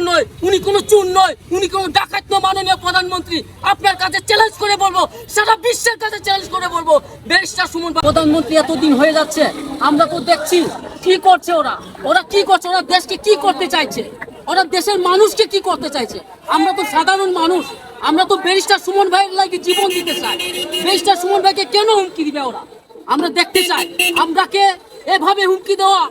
বাটপার নয়, উনি কোনো চুন নয়, উনি কোনো ডাকাত নয়, মাননীয় প্রধানমন্ত্রী। আপনার কাছে চ্যালেঞ্জ করে বলব, সারা বিশ্বের কাছে চ্যালেঞ্জ করে বলব। ব্যারিস্টার সুমন প্রধানমন্ত্রী এতদিন হয়ে যাচ্ছে, আমরা তো দেখছি কি করছে ওরা। ওরা কি করছে? ওরা দেশকে কি করতে চাইছে? ওরা দেশের মানুষকে কি করতে চাইছে? আমরা তো সাধারণ মানুষ, আমরা তো ব্যারিস্টার সুমন ভাইয়ের লাগে জীবন দিতে চাই। ব্যারিস্টার সুমন ভাইকে কেন হুমকি দিবে ওরা? আমরা দেখতে চাই, আমরাকে এভাবে হুমকি দেওয়া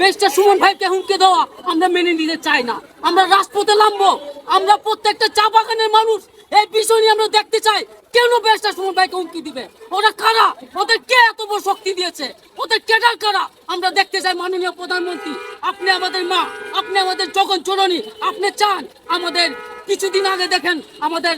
বেশটা সুমন ভাইকে হুমকে দেওয়া আমরা মেনে নিতে চাই না। আমরা রাজপথে নামবো। আমরা প্রত্যেকটা চা বাগানের মানুষ এই বিষয় নিয়ে আমরা দেখতে চাই কেন বেশটা সুমন ভাইকে হুমকি দিবে? ওরা কারা? ওদের কে এত বড় শক্তি দিয়েছে? ওদের কেডার কারা? আমরা দেখতে চাই মাননীয় প্রধানমন্ত্রী, আপনি আমাদের মা, আপনি আমাদের জগন জননী আপনি চান আমাদের কিছুদিন আগে দেখেন আমাদের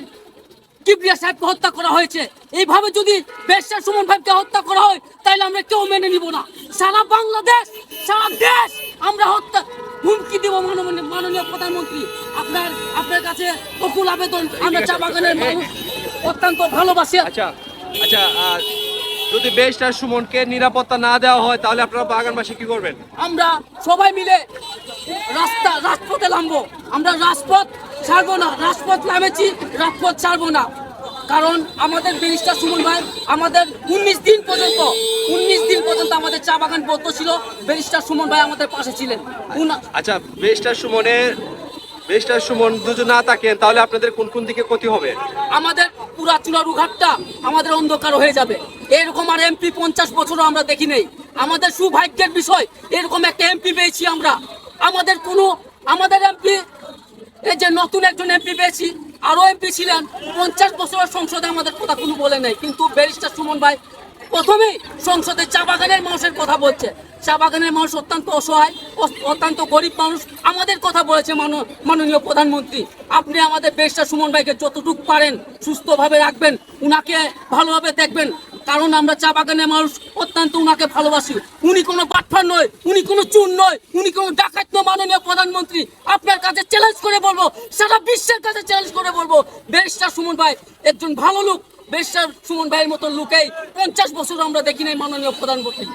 কিবরিয়া সাহেবকে হত্যা করা হয়েছে। এইভাবে যদি বেশা সুমন ভাইকে হত্যা করা হয়, তাহলে আমরা কেউ মেনে নিব না। সারা বাংলাদেশ সারা দেশ আমরা হত্যা হুমকি দিব মাননীয় প্রধানমন্ত্রী। আপনার আপনার কাছে বকুল আবেদন। আমরা চা বাগানের মানুষ অত্যন্ত ভালোবাসি। আচ্ছা আচ্ছা যদি বেশটার সুমনকে নিরাপত্তা না দেওয়া হয় তাহলে আপনারা বাগানবাসী কি করবেন? আমরা সবাই মিলে রাস্তা রাজপথে নামবো। আমরা রাজপথ ছাড়বো না রাজপথ নামেছি রাজপথ ছাড়বো না। কারণ আমাদের ব্যারিস্টার সুমন ভাই আমাদের উনিশ দিন পর্যন্ত উনিশ দিন পর্যন্ত আমাদের চা বাগান বদ্ধ ছিল। ব্যারিস্টার সুমন ভাই আমাদের পাশে ছিলেন। আচ্ছা বেশটার সুমনের বেশটার সুমন দুজন না থাকেন তাহলে আপনাদের কোন কোন দিকে ক্ষতি হবে? আমাদের পুরা চুনারু ঘাটটা আমাদের অন্ধকার হয়ে যাবে। এরকম আর এমপি পঞ্চাশ বছরও আমরা দেখি নেই। আমাদের সৌভাগ্যের বিষয় এরকম একটা এমপি পেয়েছি আমরা। আমাদের কোনো আমাদের এমপি এই যে নতুন একজন এমপি পেয়েছি আরও এমপি ছিলেন। পঞ্চাশ বছরের সংসদে আমাদের কথা কোনো বলে নেই। কিন্তু ব্যারিস্টার সুমন ভাই প্রথমেই সংসদে চা বাগানের মানুষের কথা বলছে। চা বাগানের মানুষ অত্যন্ত অসহায় অত্যন্ত গরিব মানুষ। আমাদের কথা বলেছে মানো- মাননীয় প্রধানমন্ত্রী। আপনি আমাদের বেশটা সুমন ভাইকে যতটুকু পারেন সুস্থভাবে রাখবেন। উনাকে ভালোভাবে দেখবেন। কারণ আমরা চা বাগানের মানুষ অত্যন্ত উনাকে ভালোবাসি। উনি কোনো বাটফার নয়, উনি কোনো চুন নয়, উনি কোনো ডাকাত নয়, মাননীয় প্রধানমন্ত্রী। আপনার কাছে চ্যালেঞ্জ করে বলব, সারা বিশ্বের কাছে চ্যালেঞ্জ করে বলব। বেরিস্টার সুমন ভাই একজন ভালো লোক বেরিস্টার সুমন ভাইয়ের মতন লোকেই পঞ্চাশ বছর আমরা দেখি নাই মাননীয় প্রধানমন্ত্রী।